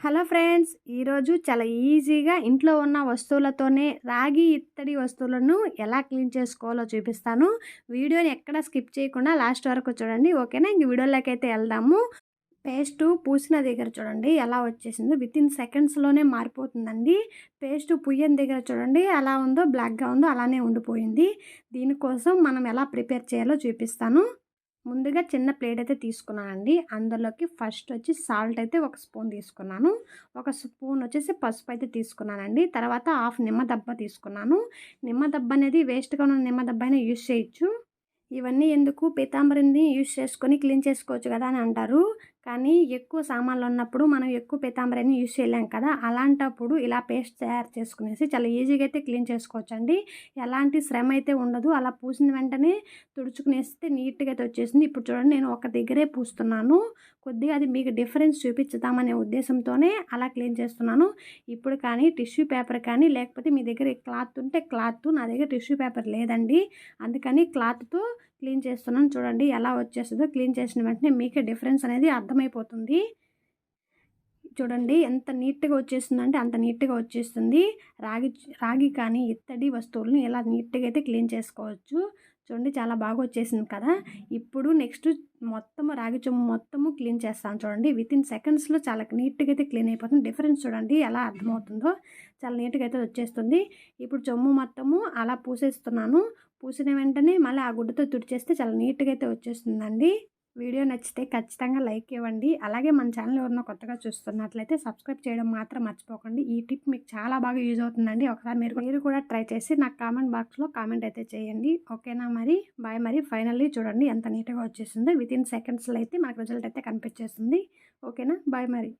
Hello friends ఈరోజు చాలా ఈజీగా ఇంట్లో ఉన్న వస్తువులతోనే రాగి ఇత్తడి వస్తువులను ఎలా క్లీన్ చేసుకోవాలో చూపిస్తాను. వీడియోని ఎక్కడ స్కిప్ చేయకుండా లాస్ట్ వరకు చూడండి ఓకేనా? ఇంక వీడియోలోకి అయితే వెళ్దాము. పేస్ట్ పూసిన దగ్గర చూడండి ఎలా వచ్చేసిందో విత్ ఇన్ సెకండ్స్లోనే మారిపోతుందండి. పేస్ట్ పుయ్యని దగ్గర చూడండి ఎలా ఉందో బ్లాక్గా ఉందో అలానే ఉండిపోయింది. దీనికోసం మనం ఎలా ప్రిపేర్ చేయాలో చూపిస్తాను. ముందుగా చిన్న ప్లేట్ అయితే తీసుకున్నానండి. అందులోకి ఫస్ట్ వచ్చి సాల్ట్ అయితే ఒక స్పూన్ తీసుకున్నాను. ఒక స్పూన్ వచ్చేసి పసుపు అయితే తీసుకున్నానండి. తర్వాత హాఫ్ నిమ్మదబ్బ తీసుకున్నాను. నిమ్మదబ్బ అనేది వేస్ట్గా ఉన్న నిమ్మదబ్బ అయినా యూజ్ చేయొచ్చు. ఇవన్నీ ఎందుకు పీతాంబరిని యూజ్ చేసుకొని క్లీన్ చేసుకోవచ్చు కదా అని అంటారు. కానీ ఎక్కువ సామాన్లు ఉన్నప్పుడు మనం ఎక్కువ పీతాంబరిని యూజ్ చేయలేం కదా. అలాంటప్పుడు ఇలా పేస్ట్ తయారు చేసుకునేసి చాలా ఈజీగా అయితే క్లీన్ చేసుకోవచ్చండి. ఎలాంటి శ్రమ అయితే ఉండదు. అలా పూసిన వెంటనే తుడుచుకునేస్తే నీట్గా అయితే వచ్చేసింది. ఇప్పుడు చూడండి నేను ఒక దగ్గరే పూస్తున్నాను. కొద్దిగా అది మీకు డిఫరెన్స్ చూపించుదామనే ఉద్దేశంతోనే అలా క్లీన్ చేస్తున్నాను. ఇప్పుడు కానీ టిష్యూ పేపర్ కానీ లేకపోతే మీ దగ్గర క్లాత్ ఉంటే క్లాత్ నా దగ్గర టిష్యూ పేపర్ లేదండి. అందుకని క్లాత్తో క్లీన్ చేస్తున్నాను. చూడండి ఎలా వచ్చేస్తుందో క్లీన్ చేసిన వెంటనే మీకే డిఫరెన్స్ అనేది అర్థమైపోతుంది. చూడండి ఎంత నీట్గా వచ్చేస్తుందంటే అంత నీట్గా వచ్చేస్తుంది. రాగి రాగి కానీ ఇత్తడి వస్తువులను ఇలా నీట్గా అయితే క్లీన్ చేసుకోవచ్చు. చూడండి చాలా బాగా వచ్చేసింది కదా. ఇప్పుడు నెక్స్ట్ మొత్తం రాగి చొమ్ము మొత్తము క్లీన్ చేస్తాను చూడండి. విత్ ఇన్ సెకండ్స్లో చాలా నీట్గా అయితే క్లీన్ అయిపోతుంది. డిఫరెన్స్ చూడండి ఎలా అర్థమవుతుందో. చాలా నీట్గా అయితే వచ్చేస్తుంది. ఇప్పుడు చొమ్ము మొత్తము అలా పూసేస్తున్నాను. పూసిన వెంటనే మళ్ళీ ఆ గుడ్డతో తుడిచేస్తే చాలా నీట్గా అయితే వచ్చేస్తుందండి. వీడియో నచ్చితే ఖచ్చితంగా లైక్ ఇవ్వండి. అలాగే మన ఛానల్ ఎవరినో కొత్తగా చూస్తున్నట్లయితే సబ్స్క్రైబ్ చేయడం మాత్రం మర్చిపోకండి. ఈ టిప్ మీకు చాలా బాగా యూజ్ అవుతుందండి. ఒకసారి మీరు మీరు కూడా ట్రై చేసి నాకు కామెంట్ బాక్స్లో కామెంట్ అయితే చేయండి. ఓకేనా మరి? బాయ్ మరి. ఫైనల్లీ చూడండి ఎంత నీట్గా వచ్చేసిందో. విత్ ఇన్ సెకండ్స్లో అయితే మనకు రిజల్ట్ అయితే కనిపించేస్తుంది ఓకేనా? బాయ్ మరి.